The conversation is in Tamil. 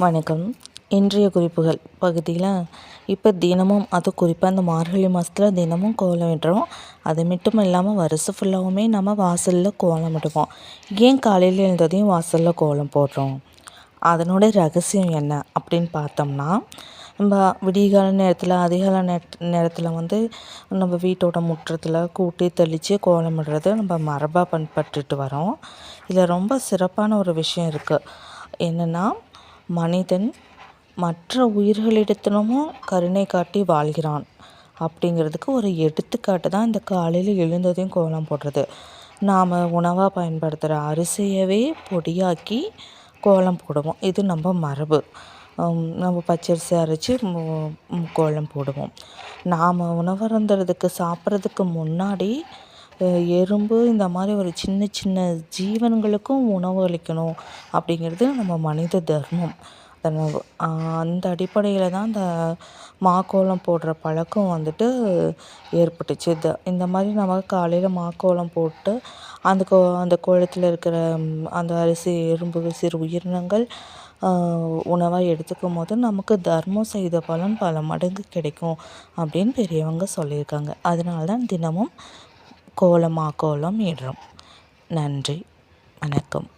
வணக்கம். இன்றைய குறிப்புகள். பகுதியில் இப்போ தினமும் அது குறிப்பாக இந்த மார்கழி மாதத்துல தினமும் கோலம் விடுறோம் அது மட்டும் இல்லாமல் வருஷம் ஃபுல்லாகவுமே நம்ம வாசலில் கோலம் விடுவோம் ஏன் காலையில் எழுந்ததையும் வாசலில் கோலம் போடுறோம்? அதனோட ரகசியம் என்ன அப்படின்னு பார்த்தோம்னா நம்ம விடியகால நேரத்தில் அதிகால நேர நேரத்தில் வந்து நம்ம வீட்டோட முற்றத்தில் கூட்டி தெளித்து கோலமிடுறது நம்ம மரபாக பின்பற்றிட்டு வரோம். இதில் ரொம்ப சிறப்பான ஒரு விஷயம் இருக்குது என்னென்னா மனிதன் மற்ற உயிர்களிடத்திலும் கருணை காட்டி வாழ்கிறான். அப்படிங்கிறதுக்கு ஒரு எடுத்துக்காட்டு தான் இந்த காலையில் எழுந்ததையும் கோலம் போடுறது. நாம் உணவாக பயன்படுத்துகிற அரிசியவே பொடியாக்கி கோலம் போடுவோம். இது நம்ம மரபு. நம்ம பச்சரிசி அரைச்சி கோலம் போடுவோம். நாம் உணவருந்துறதுக்கு சாப்பிட்றதுக்கு முன்னாடி எறும்பு இந்த மாதிரி ஒரு சின்ன சின்ன ஜீவன்களுக்கும் உணவு அளிக்கணும் அப்படிங்கிறது நம்ம மனித தர்மம். அந்த அடிப்படையில் தான் இந்த மாக்கோலம் போடுற பழக்கம் வந்துட்டு ஏற்பட்டுச்சு. த இந்த மாதிரி நம்ம காலையில் மாக்கோலம் போட்டு அந்த கோ அந்த கோலத்தில் இருக்கிற அந்த அரிசி எறும்புகள் சிறு உயிரினங்கள் உணவாக எடுத்துக்கும் போது நமக்கு தர்மம் செய்த பலன் பல மடங்கு கிடைக்கும் அப்படின்னு பெரியவங்க சொல்லியிருக்காங்க. அதனால தான் தினமும் கோலம் மாக்கோலம் இடுறோம் நன்றி. வணக்கம்.